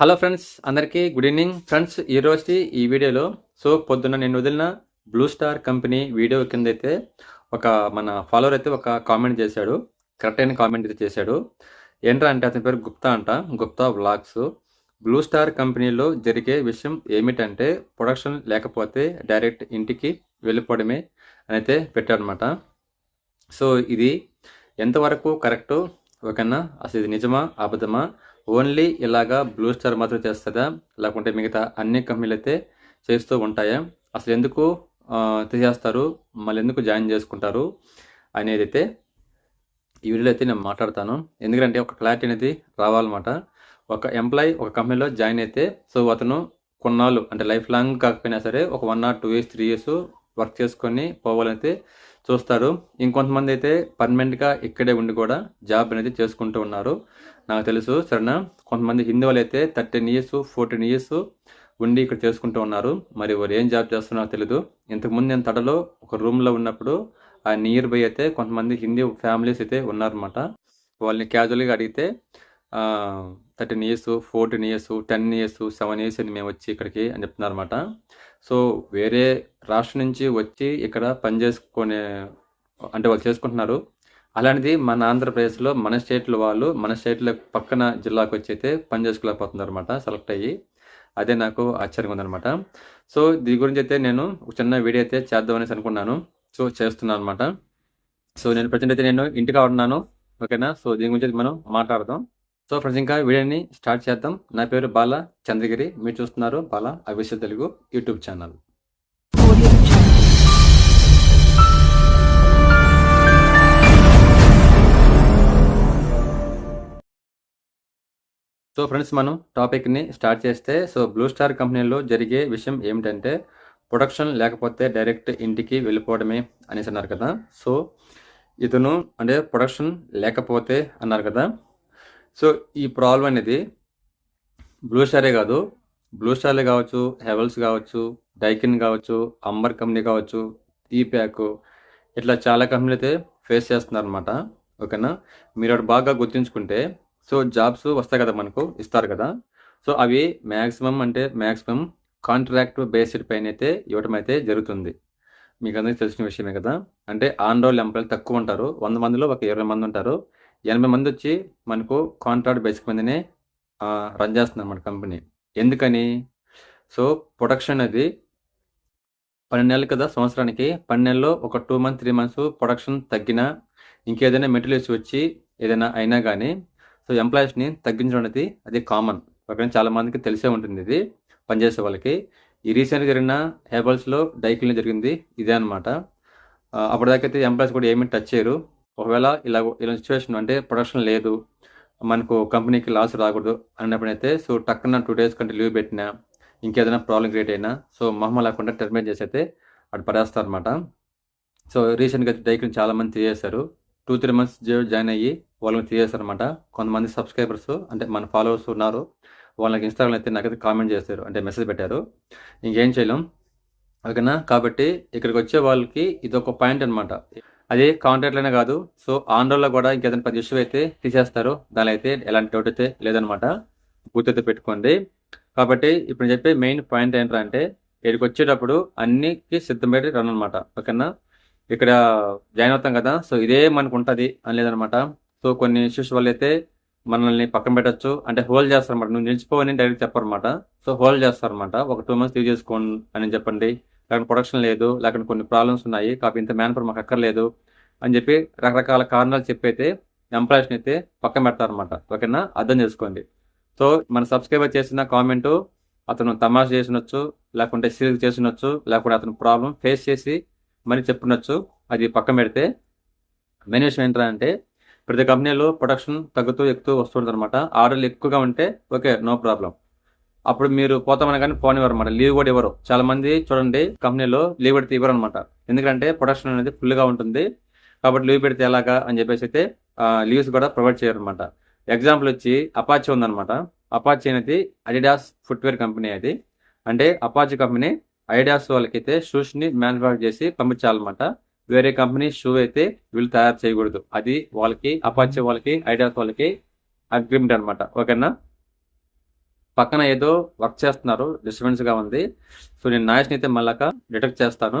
Hello friends అందరికీ good evening friends ఈ ఈ వీడియోలో సో పొద్దున్న నేను వదిలిన బ్లూ స్టార్ కంపెనీ వీడియో కింద అయితే ఒక మన ఫాలోవర్ అయితే ఒక కామెంట్ చేశాడు. కరెక్ట్ అయిన కామెంట్ అయితే చేశాడు. ఏంట్రా అంటే అతని పేరు గుప్తా అంట గుప్తా వ్లాగ్స్ బ్లూ స్టార్ కంపెనీలో జరిగే విషయం ఏమిటంటే ప్రొడక్షన్ లేకపోతే డైరెక్ట్ ఇంటికి వెళ్ళిపోవడమే అని అయితే పెట్టాడనమాట సో ఇది ఎంతవరకు కరెక్ట్ ఓకేనా అసలు ఇది నిజమా అబద్ధమా ఓన్లీ ఇలాగా బ్లూ స్టార్ మాత్రం చేస్తుందా లేకుంటే మిగతా అన్ని కంపెనీలు అయితే చేస్తూ ఉంటాయా? అసలు ఎందుకు తీసేస్తారు? మళ్ళీ ఎందుకు జాయిన్ చేసుకుంటారు? అనేది అయితే ఈ వీడియోలో అయితే నేను మాట్లాడతాను. ఎందుకంటే ఒక క్లారిటీ అనేది రావాలన్నమాట. ఒక ఎంప్లాయీ ఒక కంపెనీలో జాయిన్ అయితే సో అతను కొన్నాళ్ళు అంటే లైఫ్ లాంగ్ కాకపోయినా సరే ఒక one or two years three years work చేసుకొని పోవాలైతే చూస్తారు. ఇంకొంతమంది అయితే పర్మనెంట్గా ఇక్కడే ఉండి కూడా జాబ్ అనేది చేసుకుంటూ ఉన్నారు. నాకు తెలుసు సరేనా? కొంతమంది హిందీ వాళ్ళు అయితే థర్టీన్ ఇయర్స్ ఫోర్టీన్ ఇయర్స్ ఉండి ఇక్కడ చేసుకుంటూ ఉన్నారు. మరి వారు ఏం జాబ్ చేస్తున్నారో తెలియదు ఇంతకుముందు నేను తడలో ఒక రూమ్లో ఉన్నప్పుడు ఆ నియర్ బై అయితే కొంతమంది హిందీ ఫ్యామిలీస్ అయితే ఉన్నారన్నమాట. వాళ్ళని క్యాజువల్గా అడిగితే thirteen years fourteen years ten years seven years అని మేము వచ్చి ఇక్కడికి అని చెప్తున్నారన్నమాట. సో వేరే రాష్ట్రం నుంచి వచ్చి ఇక్కడ పని చేసుకునే అంటే వాళ్ళు చేసుకుంటున్నారు. అలాంటిది మన ఆంధ్రప్రదేశ్లో మన స్టేట్లో వాళ్ళు మన స్టేట్లో పక్కన జిల్లాకు వచ్చి అయితే పని చేసుకోలేకపోతున్నారు అనమాట సెలెక్ట్ అయ్యి. అదే నాకు ఆశ్చర్యంగా ఉందనమాట సో దీని గురించి అయితే నేను ఒక చిన్న వీడియో అయితే చేద్దామనేసి అనుకున్నాను. సో చేస్తున్నాను అనమాట సో నేను ప్రజెంట్ అయితే నేను ఇంటికి ఉన్నాను. ఓకేనా? సో దీని గురించి అయితే మనం మాట్లాడదాం. సో ఫ్రెండ్స్ ఇంకా వీడియోని స్టార్ట్ చేద్దాం. నా పేరు బాల చంద్రగిరి. మీరు చూస్తున్నారు Bala official Telugu YouTube channel. So friends మనం టాపిక్ని స్టార్ట్ చేస్తే సో బ్లూ స్టార్ కంపెనీలో జరిగే విషయం ఏమిటంటే ప్రొడక్షన్ లేకపోతే డైరెక్ట్ ఇంటికి వెళ్ళిపోవడమే అనేసి అన్నారు కదా. సో ఇతను అంటే ప్రొడక్షన్ లేకపోతే అన్నారు కదా. సో ఈ ప్రాబ్లం అనేది బ్లూ స్టారే కాదు. బ్లూ స్టార్లే కావచ్చు హెవెల్స్ కావచ్చు డైకిన్ కావచ్చు అంబర్ కంపెనీ కావచ్చు ఈ ప్యాక్ ఇట్లా చాలా కంపెనీలు అయితే ఫేస్ చేస్తున్నారు అనమాట ఓకేనా? మీరు అటు బాగా గుర్తుంచుకుంటే సో జాబ్స్ వస్తాయి కదా మనకు ఇస్తారు కదా. సో అవి మ్యాక్సిమం అంటే మ్యాక్సిమం కాంట్రాక్ట్ బేస్డ్ పైన అయితే ఇవ్వటం అయితే జరుగుతుంది. మీకు అందరికీ తెలిసిన విషయమే కదా. అంటే ఆన్ రోల్ ఎంప్లాయీలు తక్కువ ఉంటారు. వంద మందిలో ఒక ఇరవై మంది ఉంటారు. ఎనభై మంది వచ్చి మనకు కాంట్రాక్ట్ బేసిక్ మీదనే రన్ చేస్తుంది మన కంపెనీ. ఎందుకని? సో ప్రొడక్షన్ అది పన్నెండు నెలలు కదా సంవత్సరానికి. పన్నెండు నెలల్లో ఒక two month three months production తగ్గినా ఇంకేదైనా మెటీరియల్స్ వచ్చి ఏదైనా అయినా కానీ సో ఎంప్లాయీస్ని తగ్గించడం అనేది అది కామన్ ఓకే చాలా మందికి తెలిసే ఉంటుంది ఇది పనిచేసే వాళ్ళకి. ఈ రీసెంట్గా జరిగిన హేబల్స్లో డైకిల్ని జరిగింది ఇదే అనమాట అప్పటిదాకైతే ఎంప్లాయీస్ కూడా ఏమీ టచ్ చేయరు. ఒకవేళ ఇలా ఇలా సిచ్యువేషన్ అంటే ప్రొడక్షన్ లేదు మనకు కంపెనీకి లాస్ రాకూడదు అన్నప్పుడైతే సో టక్కున టూ డేస్ కంటే లీవ్ పెట్టినా ఇంకేదైనా ప్రాబ్లం క్రియేట్ అయినా సో మహమ్మ లేకుండా టెర్మినేట్ చేసి అయితే అటు పడేస్తారు అనమాట సో రీసెంట్గా డైకిల్ని చాలామంది తీసేశారు టూ త్రీ మంత్స్ జాయిన్ అయ్యి వాళ్ళని తీసేస్తారనమాట కొంతమంది సబ్స్క్రైబర్స్ అంటే మన ఫాలోవర్స్ ఉన్నారు. వాళ్ళకి ఇన్స్టాగ్రామ్ అయితే నాకైతే కామెంట్ చేశారు. అంటే మెసేజ్ పెట్టారు. ఇంకేం చేయలేం. ఓకేనా? కాబట్టి ఇక్కడికి వచ్చే వాళ్ళకి ఇది ఒక పాయింట్ అనమాట అది కాంటాక్ట్లోనే కాదు. సో ఆంధ్రలో కూడా ఇంకేదైనా పది ఇష్యూ అయితే తీసేస్తారు. దానిలో అయితే ఎలాంటి డౌట్ అయితే లేదనమాట గుర్తైతే పెట్టుకోండి. కాబట్టి ఇప్పుడు చెప్పే మెయిన్ పాయింట్ ఏంటంటే ఇక్కడికి వచ్చేటప్పుడు అన్నికి సిద్ధపడి రన్ అనమాట ఓకేనా? ఇక్కడ జాయిన్ అవుతాం కదా? సో ఇదే మనకు ఉంటుంది అని లేదనమాట సో కొన్ని ఇష్యూస్ వల్ల అయితే మనల్ని పక్కన పెట్టచ్చు. అంటే హోల్డ్ చేస్తారన్నమాట. నువ్వు నిలిచిపోవని డైరెక్ట్ చెప్పారన్నమాట. సో హోల్డ్ చేస్తారన్నమాట. ఒక టూ మంత్స్ లీవ్ చేసుకోండి అని చెప్పండి. లేకపోతే ప్రొడక్షన్ లేదు లేకపోతే కొన్ని ప్రాబ్లమ్స్ ఉన్నాయి. కాబట్టి ఇంత మ్యాన్ పవర్ మాకు అక్కర్లేదు అని చెప్పి రకరకాల కారణాలు చెప్పైతే ఎంప్లాయీస్ని అయితే పక్కన పెడతారనమాట ఓకేనా? అర్థం చేసుకోండి. సో మన సబ్స్క్రైబర్ చేసిన కామెంట్ అతను తమాష చేసినొచ్చు లేకుంటే సీరియస్ చేసినొచ్చు లేకుంటే అతను ప్రాబ్లం ఫేస్ చేసి మరి చెప్పునొచ్చు. అది పక్కన పెడితే మెయిన్ విషయం ఏంటంటే ప్రతి కంపెనీలో ప్రొడక్షన్ తగ్గుతూ ఎక్కుతూ వస్తుంది అనమాట ఆర్డర్లు ఎక్కువగా ఉంటే ఓకే నో ప్రాబ్లం. అప్పుడు మీరు పోతామని కానీ పోనివ్వరు అనమాట లీవ్ కూడా ఇవ్వరు. చాలా మంది చూడండి కంపెనీలో లీవ్ పెడితే ఇవ్వరు అనమాట ఎందుకంటే ప్రొడక్షన్ అనేది ఫుల్గా ఉంటుంది. కాబట్టి లీవ్ పెడితే ఎలాగా అని చెప్పేసి అయితే లీవ్స్ కూడా ప్రొవైడ్ చేయరు అనమాట ఎగ్జాంపుల్ వచ్చి అపాచీ ఉందనమాట అపాచీ అనేది అడిడాస్ ఫుట్వేర్ కంపెనీ అది. అంటే అపాచీ కంపెనీ ఐడియాస్ వాళ్ళకైతే షూస్ని మ్యానుఫ్యాక్చర్ చేసి పంపించాలన్నమాట. వేరే కంపెనీ షూ అయితే వీళ్ళు తయారు చేయకూడదు. అది వాళ్ళకి అపాచే వాళ్ళకి ఐడియాస్ వాళ్ళకి అగ్రిమెంట్ అనమాట ఓకేనా? పక్కన ఏదో వర్క్ చేస్తున్నారు డిస్టర్బెన్స్గా ఉంది. సో నేను నాయిస్ని అయితే మళ్ళాక డిటెక్ట్ చేస్తాను.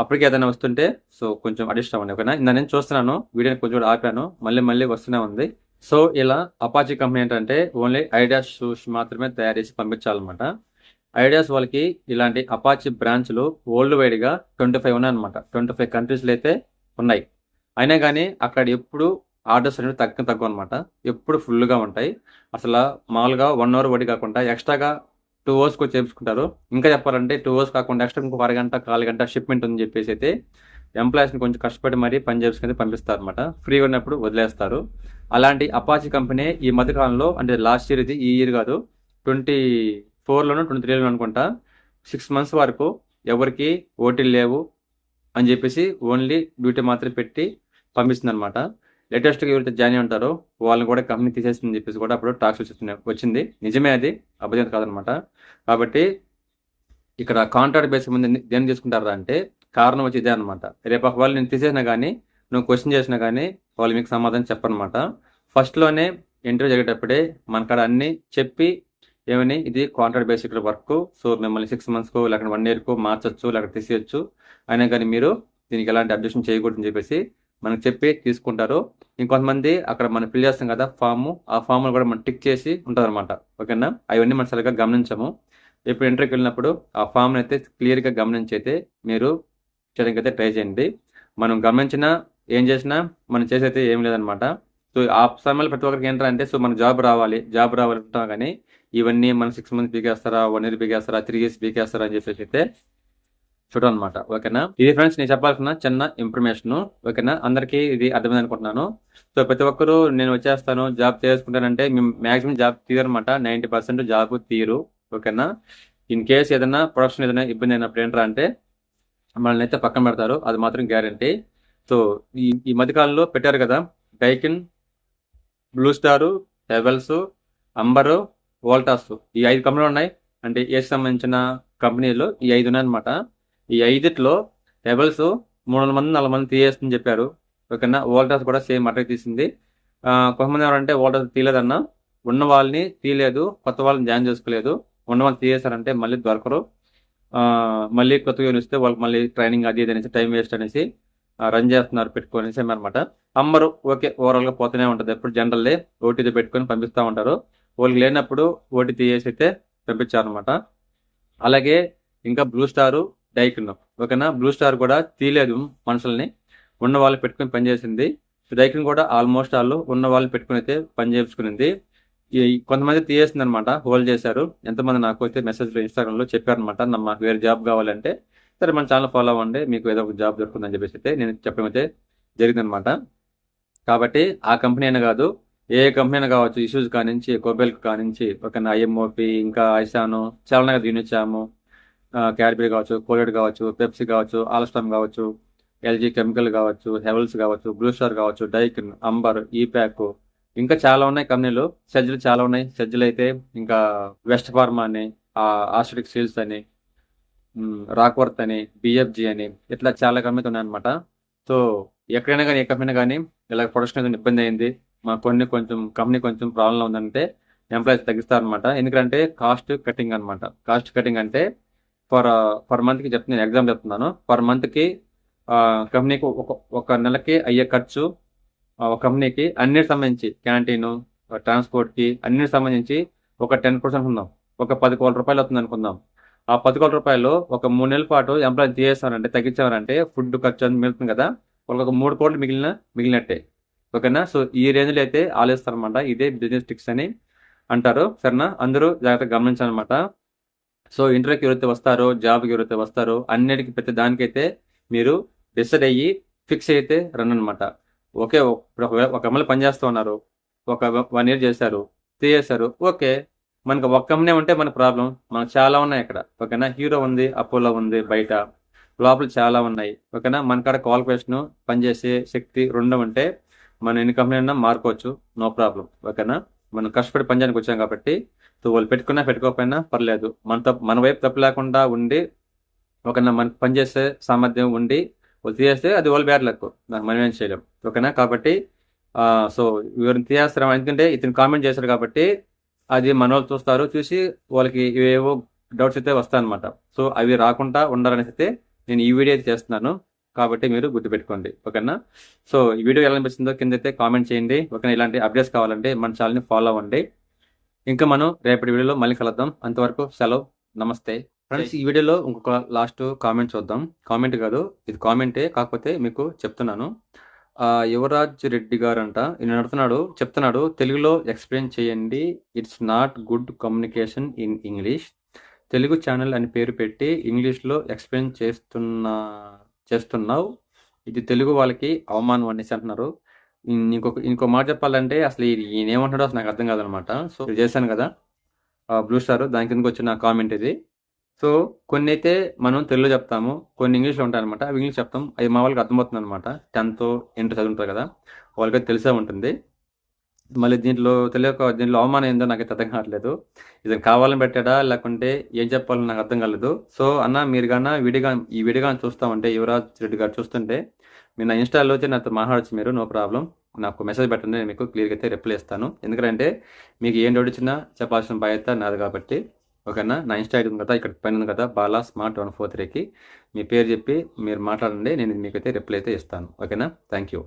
అప్పటికి ఏదైనా వస్తుంటే సో కొంచెం అడిస్ట్ అవ్వండి ఓకేనా? ఇందా నేను చూస్తున్నాను వీడియోని కొంచెం కూడా ఆపాను మళ్ళీ మళ్ళీ వస్తూనే ఉంది. సో ఇలా అపాచీ కంపెనీ ఏంటంటే ఓన్లీ ఐడియాస్ షూస్ మాత్రమే తయారు చేసి పంపించాలన్నమాట. ఐడియాస్ వాళ్ళకి ఇలాంటి అపాచీ బ్రాంచ్లు వరల్డ్ వైడ్గా ట్వంటీ ఫైవ్ ఉన్నాయన్నమాట. ట్వంటీ ఫైవ్ కంట్రీస్లో అయితే ఉన్నాయి. అయినా కానీ అక్కడ ఎప్పుడు ఆర్డర్స్ అనేవి తగ్గ తక్కువ అనమాట ఎప్పుడు ఫుల్గా ఉంటాయి. అసలు మామూలుగా వన్ అవర్ వడి కాకుండా ఎక్స్ట్రాగా టూ అవర్స్కి వచ్చి చేపించుకుంటారు ఇంకా చెప్పాలంటే టూ అవర్స్ కాకుండా ఎక్స్ట్రా ఇంకొక అరగంట కాలు గంట షిప్మెంట్ ఉందని చెప్పేసి అయితే ఎంప్లాయీస్ని కొంచెం కష్టపడి మరీ పని చేసుకుని పంపిస్తారు అనమాట ఫ్రీగా ఉన్నప్పుడు వదిలేస్తారు. అలాంటి అపాచి కంపెనీ ఈ మధ్యకాలంలో అంటే లాస్ట్ ఇయర్ ఇది ఈ ఇయర్ కాదు ట్వంటీ ఫోర్లోనూ ట్వంటీ త్రీలోనూ అనుకుంటా సిక్స్ మంత్స్ వరకు ఎవరికి ఓటీలు లేవు అని చెప్పేసి ఓన్లీ డ్యూటీ మాత్రం పెట్టి పంపిస్తుంది అనమాట లేటెస్ట్గా ఎవరైతే జాయిన్ అయి ఉంటారో వాళ్ళని కూడా కంపెనీ తీసేస్తుందని చెప్పేసి కూడా అప్పుడు టాక్స్ వచ్చింది వచ్చింది. నిజమే అది అబద్ధం కాదనమాట కాబట్టి ఇక్కడ కాంట్రాక్ట్ బేస్ మీద దేని తీసుకుంటారా అంటే కారణం వచ్చి ఇదే అనమాట రేపు ఒకవేళ నేను తీసేసినా కానీ నువ్వు క్వశ్చన్ చేసినా కానీ వాళ్ళు మీకు సమాధానం చెప్పనమాట ఫస్ట్లోనే ఇంటర్వ్యూ జరిగేటప్పుడే మన కాడ అన్ని చెప్పి ఏమని? ఇది కాంట్రాక్ట్ బేసిక్ వర్క్ సో మిమ్మల్ని సిక్స్ మంత్స్కు లేకపోతే వన్ ఇయర్కు మార్చొచ్చు లేకపోతే తీసేయచ్చు. అయినా కానీ మీరు దీనికి ఎలాంటి అబ్జెక్షన్ చేయకూడదని చెప్పేసి మనకు చెప్పి తీసుకుంటారు. ఇంకొంతమంది అక్కడ మనం ఫిల్ చేస్తాం కదా ఫామ్ ఆ ఫామ్ కూడా మనం టిక్ చేసి ఉంటుంది అనమాట ఓకేనా? అవన్నీ మనం సరిగ్గా గమనించము. ఇప్పుడు ఇంటర్వ్యూకి వెళ్ళినప్పుడు ఆ ఫామ్ని అయితే క్లియర్గా గమనించి అయితే మీరు చేయడానికి అయితే ట్రై చేయండి. మనం గమనించిన ఏం చేసినా మనం చేసైతే ఏం లేదనమాట సో ఆ సమయంలో ప్రతి ఒక్కరికి ఏంటంటే సో మన జాబ్ రావాలి జాబ్ రావాలి ఉంటాం కానీ ఇవన్నీ మనం సిక్స్ మంత్స్ పీకేస్తారా వన్ ఇయర్ పీకేస్తారా త్రీ ఇయర్స్ పీకేస్తారా అని చెప్పేసి అయితే చూడనమాట. ఓకేనా? ఇది ఫ్రెండ్స్ నేను చెప్పాల్సిన చిన్న ఇన్ఫర్మేషన్ ఓకేనా? అందరికీ ఇది అర్థమైంది అనుకుంటున్నాను. సో ప్రతి ఒక్కరు నేను వచ్చేస్తాను జాబ్ చేసుకుంటానంటే మాక్సిమం జాబ్ తీయరనమాట నైంటీ పర్సెంట్ జాబ్ తీయరు ఓకేనా? ఇన్ కేస్ ఏదైనా ప్రొడక్షన్ ఏదైనా ఇబ్బంది అయినప్పుడు ఏంట్రా అంటే మనల్ని అయితే పక్కన పెడతారు. అది మాత్రం గ్యారంటీ సో ఈ ఈ మధ్యకాలంలో పెట్టారు కదా Daikin Blue Star Havells Amber Voltas. ఈ ఐదు కంపెనీలు ఉన్నాయి. అంటే ఏకి సంబంధించిన కంపెనీలు ఈ ఐదు ఉన్నాయన్నమాట. ఈ ఐదిట్లో టెబుల్స్ మూడు వందల మంది నాలుగు మంది తీయేస్తుందని చెప్పారు. ఓకేనా? వోల్టాస్ కూడా సేమ్ అట్టే తీసింది. కొంతమంది ఎవరంటే వోల్టాస్ తీయలేదన్న ఉన్న వాళ్ళని తీయలేదు కొత్త వాళ్ళని జాయిన్ చేసుకోలేదు. ఉన్న వాళ్ళు తీయేశారంటే మళ్ళీ దొరకరు. మళ్ళీ కొత్తగా ఇస్తే వాళ్ళకి మళ్ళీ ట్రైనింగ్ అది ఇది అనేసి టైం వేస్ట్ అనేసి రన్ చేస్తున్నారు పెట్టుకొని అనమాట అమ్మరు ఓకే ఓవరాల్గా పోతూనే ఉంటుంది. ఎప్పుడు జనరల్లే ఓటీతో పెట్టుకొని పంపిస్తూ ఉంటారు. వాళ్ళకి లేనప్పుడు ఓటీ తీయేసి అయితే పంపించారనమాట అలాగే ఇంకా బ్లూ స్టార్ డైకిన్ ఓకేనా? బ్లూ స్టార్ కూడా తీయలేదు మనుషుల్ని. ఉన్న వాళ్ళు పెట్టుకుని పనిచేసింది డైకిన్ కూడా ఆల్మోస్ట్ వాళ్ళు ఉన్న వాళ్ళు పెట్టుకుని అయితే పని చేయించుకునింది. ఈ కొంతమంది తీయేసింది అనమాట హోల్డ్ చేశారు. ఎంతమంది నాకు అయితే మెసేజ్ ఇన్స్టాగ్రామ్లో చెప్పారనమాట నా- మాకు వేరే జాబ్ కావాలంటే సరే మన ఛానల్ ఫాలో అవ్వండి. మీకు ఏదో ఒక జాబ్ దొరుకుతుందని చెప్పేసి అయితే నేను చెప్పడం అయితే జరిగిందనమాట కాబట్టి ఆ కంపెనీ అయినా కాదు ఏ కంపెనీ కావచ్చు ఇష్యూస్ కానించి కోబెల్ కానించి ఒక ఐఎంఓపి ఇంకా ఐసాను చాలా ఉన్నాయి యూనిచాము క్యాడ్బరీ కావచ్చు కోలెట్ కావచ్చు పెప్సీ కావచ్చు ఆల్స్టామ్ కావచ్చు ఎల్జీ కెమికల్ కావచ్చు హెవెల్స్ కావచ్చు బ్లూ స్టార్ కావచ్చు డైకిన్ అంబర్ ఈప్యాక్ ఇంకా చాలా ఉన్నాయి కంపెనీలు. సజ్జలు చాలా ఉన్నాయి. సజ్జలు అయితే ఇంకా వెస్ట్ ఫార్మా అని ఆస్ట్రిక్ సీల్స్ అని రాక్వర్త్ అని బిఎఫ్జి అని ఇట్లా చాలా కంపెనీలు ఉన్నాయన్నమాట. సో ఎక్కడైనా కానీ ఏ కంపెనీ కానీ ఇలా ప్రొడక్షన్ ఇబ్బంది అయింది మా కొన్ని కొంచెం కంపెనీ కొంచెం ప్రాబ్లం ఉందంటే ఎంప్లాయీస్ తగ్గిస్తారనమాట ఎందుకంటే కాస్ట్ కటింగ్ అనమాట కాస్ట్ కటింగ్ అంటే ఫర్ పర్ మంత్కి చెప్తే నేను ఎగ్జామ్ చెప్తున్నాను. పర్ మంత్కి కంపెనీకి ఒక ఒక నెలకి అయ్యే ఖర్చు ఆ, ఒక కంపెనీకి అన్నిటికి సంబంధించి క్యాంటీన్ ట్రాన్స్పోర్ట్కి అన్నిటికి సంబంధించి ఒక టెన్ పర్సెంట్ ఉందాం. ఒక పది కోట్ల రూపాయలు అవుతుంది అనుకుందాం. ఆ పది కోట్ల రూపాయలు ఒక మూడు నెలల పాటు ఎంప్లాయీ తీసేస్తారంటే తగ్గించారంటే ఫుడ్ ఖర్చు అని మిగులుతుంది కదా. వాళ్ళకి ఒక మూడు కోట్లు మిగిలిన మిగిలినట్టే. ఓకేనా? సో ఈ రేంజ్లో అయితే ఆలోచిస్తారనమాట ఇదే బిజినెస్ టిక్స్ అని అంటారు. సరేనా? అందరూ జాగ్రత్తగా గమనించాలన్నమాట. సో ఇంటర్వ్యూకి ఎవరైతే వస్తారో జాబ్కి ఎవరైతే వస్తారో అన్నిటికీ ప్రతి దానికైతే మీరు డిసైడ్ అయ్యి ఫిక్స్ అయితే రన్ అనమాట ఓకే ఒక అమలు పనిచేస్తూ ఉన్నారు. ఒక వన్ ఇయర్ చేశారు త్రీ చేశారు ఓకే. మనకు ఒక కంపెనీ ఉంటే మన ప్రాబ్లం మనకు చాలా ఉన్నాయి ఇక్కడ ఓకేనా? హీరో ఉంది అపోలో ఉంది బయట. లోపల చాలా ఉన్నాయి. ఓకేనా? మన కాడ క్వాలిఫికేషన్ పనిచేసే శక్తి రెండు ఉంటే మనం ఎన్ని కంపెనీ అయినా మారుకోవచ్చు. నో ప్రాబ్లం ఓకేనా మనం కష్టపడి పనిచేయడానికి వచ్చాం కాబట్టి వాళ్ళు పెట్టుకున్నా పెట్టుకోకపోయినా పర్లేదు. మన తప్పు మన వైపు తప్పు లేకుండా ఉండి ఓకేనా మన పనిచేసే సామర్థ్యం ఉండి వాళ్ళు తీసేస్తే అది వాళ్ళు బ్యాడ్ లక్ నాకు మనం ఏం చేయలేం. ఓకేనా కాబట్టి సో ఎవరిని తీసేస్తారా ఎందుకంటే ఇతను కామెంట్ చేశారు కాబట్టి అది మన వాళ్ళు చూస్తారు చూసి వాళ్ళకి ఏవో డౌట్స్ అయితే వస్తాయన్నమాట. సో అవి రాకుండా ఉండాలనేసి అయితే నేను ఈ వీడియో అయితే చేస్తున్నాను. కాబట్టి మీరు గుర్తుపెట్టుకోండి. ఓకేనా? సో ఈ వీడియో ఎలా అనిపిస్తుందో కింద అయితే కామెంట్ చేయండి. ఓకేనా? ఇలాంటి అప్డేట్స్ కావాలంటే మన ఛానల్ని ఫాలో అవ్వండి. ఇంకా మనం రేపటి వీడియోలో మళ్ళీ కలుద్దాం. అంతవరకు సెలవు. నమస్తే. ఫ్రెండ్స్ ఈ వీడియోలో ఇంకొక లాస్ట్ కామెంట్ చూద్దాం. కామెంట్ కాదు ఇది కామెంటే. కాకపోతే మీకు చెప్తున్నాను. యువరాజ్ రెడ్డి గారు అంట ఈయన నడుతున్నాడు. చెప్తున్నాడు తెలుగులో ఎక్స్ప్లెయిన్ చేయండి. It's not good communication in English Telugu channel అని పేరు పెట్టి ఇంగ్లీష్లో ఎక్స్ప్లెయిన్ చేస్తున్నా చేస్తున్నావు. ఇది తెలుగు వాళ్ళకి అవమానం అనేసి అంటున్నారు. ఇంకొక ఇంకో మాట చెప్పాలంటే అసలు ఈ- ఈయన ఏమంటాడో అసలు నాకు అర్థం కాదనమాట. సో ఇది చేశాను కదా. బ్లూ స్టార్ దాని కిందకి వచ్చిన కామెంట్ ఇది. సో కొన్ని అయితే మనం తెలుగులో చెప్తాము కొన్ని ఇంగ్లీష్లో ఉంటాయి అనమాట అవి ఇంగ్లీష్ చెప్తాం అవి మా వాళ్ళకి అర్థమవుతుంది అనమాట టెన్త్ ఇంటర్ చదువుంటారు కదా. వాళ్ళకి తెలిసే ఉంటుంది. మళ్ళీ దీంట్లో తెలియక దీంట్లో అవమానం ఏందో నాకైతే అర్థం కావట్లేదు. ఇది కావాలని పెట్టాడా? లేకుంటే ఏం చెప్పాలో నాకు అర్థం కాలేదు. సో అన్న మీరు కానీ విడిగా ఈ విడిగా చూస్తామంటే యువరాజ్ రెడ్డి గారు చూస్తుంటే మీరు నా ఇన్స్టాలో వచ్చి నాతో మాట్లాడచ్చు మీరు నో ప్రాబ్లం. నాకు మెసేజ్ పెట్టండి నేను మీకు క్లియర్గా అయితే రిప్లై ఇస్తాను. ఎందుకంటే మీకు ఏం డౌట్ ఇచ్చినా చెప్పాల్సిన బాధ్యత నాది కాబట్టి. ఓకేనా? నా ఇన్స్టా ఐడి ఉంది కదా ఇక్కడ పైన ఉంది కదా బాలా స్మార్ట్ వన్ ఫోర్ త్రీకి. మీ పేరు చెప్పి మీరు మాట్లాడండి నేను మీకైతే రిప్లై అయితే ఇస్తాను. ఓకేనా? Thank you.